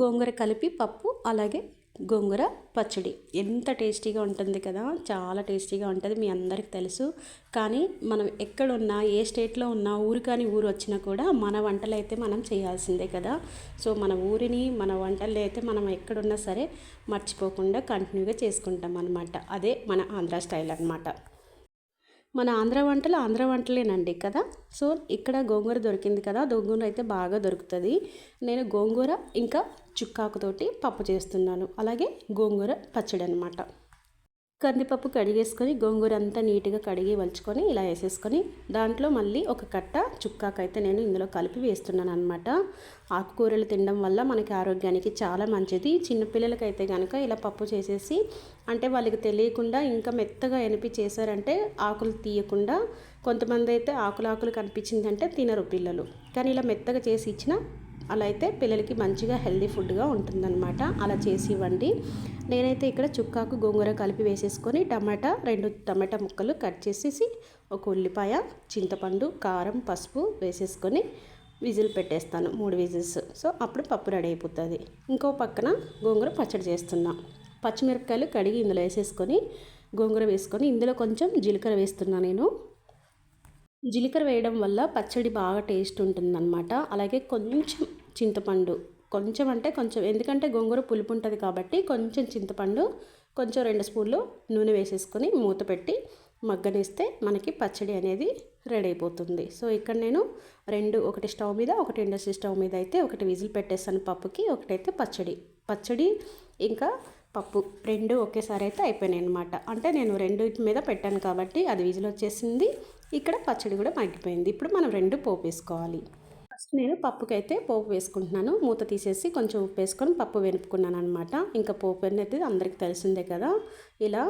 గోంగూర కలిపి పప్పు అలాగే గోంగూర పచ్చడి. ఎంత టేస్టీగా ఉంటుంది కదా చాలా టేస్టీగా ఉంటుంది మీ అందరికి తెలుసు. కానీ మనం ఎక్కడున్నా ఏ స్టేట్లో ఉన్నా ఊరు కానీ ఊరు వచ్చినా కూడా మన వంటలు అయితే మనం చేయాల్సిందే కదా. సో మన ఊరిని మన వంటలు అయితే మనం ఎక్కడున్నా సరే మర్చిపోకుండా కంటిన్యూగా చేసుకుంటాం అనమాట అదే మన ఆంధ్ర స్టైల్ అనమాట మన ఆంధ్ర వంటలు ఆంధ్ర వంటలేనండి కదా. సో ఇక్కడ గోంగూర దొరికింది కదా. గోంగూర అయితే బాగా దొరుకుతుంది. నేను గోంగూర ఇంకా చుక్కాకుతోటి పప్పు చేస్తున్నాను. అలాగే గోంగూర పచ్చడి అనమాట కందిపప్పు కడిగేసుకొని గోంగూర అంతా నీట్గా కడిగి వలుచుకొని ఇలా వేసేసుకొని దాంట్లో మళ్ళీ ఒక కట్ట చుక్కాకైతే నేను ఇందులో కలిపి వేస్తున్నాను అనమాట ఆకుకూరలు తినడం వల్ల మనకి ఆరోగ్యానికి చాలా మంచిది. చిన్నపిల్లలకైతే కనుక ఇలా పప్పు చేసేసి అంటే వాళ్ళకి తెలియకుండా ఇంకా మెత్తగా ఎనిపి చేశారంటే ఆకులు తీయకుండా కొంతమంది అయితే ఆకులు ఆకులు కనిపించిందంటే తినరు పిల్లలు. కానీ ఇలా మెత్తగా చేసి ఇచ్చిన అలా అయితే పిల్లలకి మంచిగా హెల్దీ ఫుడ్గా ఉంటుందన్నమాట. అలా చేసి ఇవ్వండి. నేనైతే ఇక్కడ చుక్కాకు గోంగూర కలిపి వేసేసుకొని టమాటా రెండు టమాటా ముక్కలు కట్ చేసేసి ఒక ఉల్లిపాయ చింతపండు కారం పసుపు వేసేసుకొని విజిల్ పెట్టేస్తాను. మూడు విజిల్స్. సో అప్పుడు పప్పు రెడీ అయిపోతుంది. ఇంకో పక్కన గోంగూర పచ్చడి చేస్తున్నాం. పచ్చిమిరపకాయలు కడిగి ఇందులో వేసేసుకొని గోంగూర వేసుకొని ఇందులో కొంచెం జీలకర్ర వేస్తున్నాను నేను. జీలకర్ర వేయడం వల్ల పచ్చడి బాగా టేస్ట్ ఉంటుందన్నమాట. అలాగే కొంచెం చింతపండు కొంచెం అంటే కొంచెం ఎందుకంటే గోంగూర పులుపు ఉంటుంది కాబట్టి కొంచెం చింతపండు కొంచెం రెండు స్పూన్లు నూనె వేసేసుకొని మూత పెట్టి మగ్గనిస్తే మనకి పచ్చడి అనేది రెడీ అయిపోతుంది. సో ఇక్కడ నేను రెండు ఒకటి స్టవ్ మీద ఒకటి ఇండస్ట్రీ స్టవ్ మీద అయితే ఒకటి విజిల్ పెట్టేస్తాను పప్పుకి ఒకటైతే పచ్చడి. పచ్చడి ఇంకా పప్పు రెండు ఒకేసారి అయితే అయిపోయినాయి అనమాట అంటే నేను రెండు మీద పెట్టాను కాబట్టి అది విజిల్ వచ్చేసింది. ఇక్కడ పచ్చడి కూడా మగ్గిపోయింది. ఇప్పుడు మనం రెండు పోపు వేసుకోవాలి. ఫస్ట్ నేను పప్పుకైతే పోపు వేసుకుంటున్నాను. మూత తీసేసి కొంచెం ఉప్పు వేసుకొని పప్పు వెనుపుకున్నాను అనమాట ఇంకా పోపు అనేది అందరికి తెలిసిందే కదా. ఇలా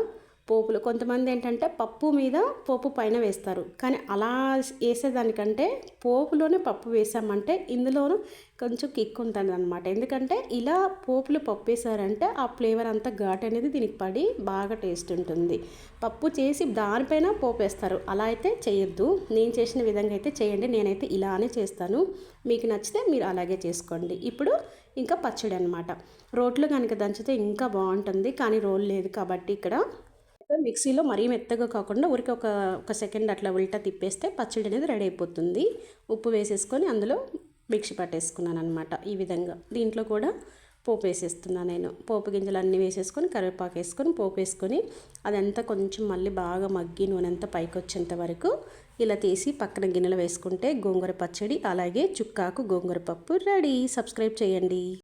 పోపులు. కొంతమంది ఏంటంటే పప్పు మీద పోపు పైన వేస్తారు. కానీ అలా వేసేదానికంటే పోపులోనే పప్పు వేసామంటే ఇందులోనూ కొంచెం కిక్ ఉంటుంది అనమాట ఎందుకంటే ఇలా పోపులు పప్పు వేసారంటే ఆ ఫ్లేవర్ అంతా ఘాట్ అనేది దీనికి పడి బాగా టేస్ట్ ఉంటుంది. పప్పు చేసి దానిపైన పోపు వేస్తారు. అలా అయితే చేయొద్దు. నేను చేసిన విధంగా అయితే చేయండి. నేనైతే ఇలానే చేస్తాను. మీకు నచ్చితే మీరు అలాగే చేసుకోండి. ఇప్పుడు ఇంకా పచ్చడి అనమాట రోట్లో కనుక దంచితే ఇంకా బాగుంటుంది. కానీ రోల్ లేదు కాబట్టి ఇక్కడ మిక్సీలో మరీ మెత్తగా కాకుండా ఊరికి ఒక ఒక సెకండ్ అట్లా ఉల్టా తిప్పేస్తే పచ్చడి అనేది రెడీ అయిపోతుంది. ఉప్పు వేసేసుకొని అందులో మిక్సీ పట్టేసుకున్నాను అనమాట ఈ విధంగా. దీంట్లో కూడా పోపు వేసేస్తున్నాను నేను. పోపు గింజలు అన్నీ వేసేసుకొని కరివేపాకు వేసుకొని పోపు వేసుకొని అదంతా కొంచెం మళ్ళీ బాగా మగ్గి నూనె అంతా పైకి వచ్చేంత వరకు ఇలా తీసి పక్కన గిన్నెలు వేసుకుంటే గోంగూర పచ్చడి అలాగే చుక్కాకు గోంగూర పప్పు రెడీ. సబ్స్క్రైబ్ చేయండి.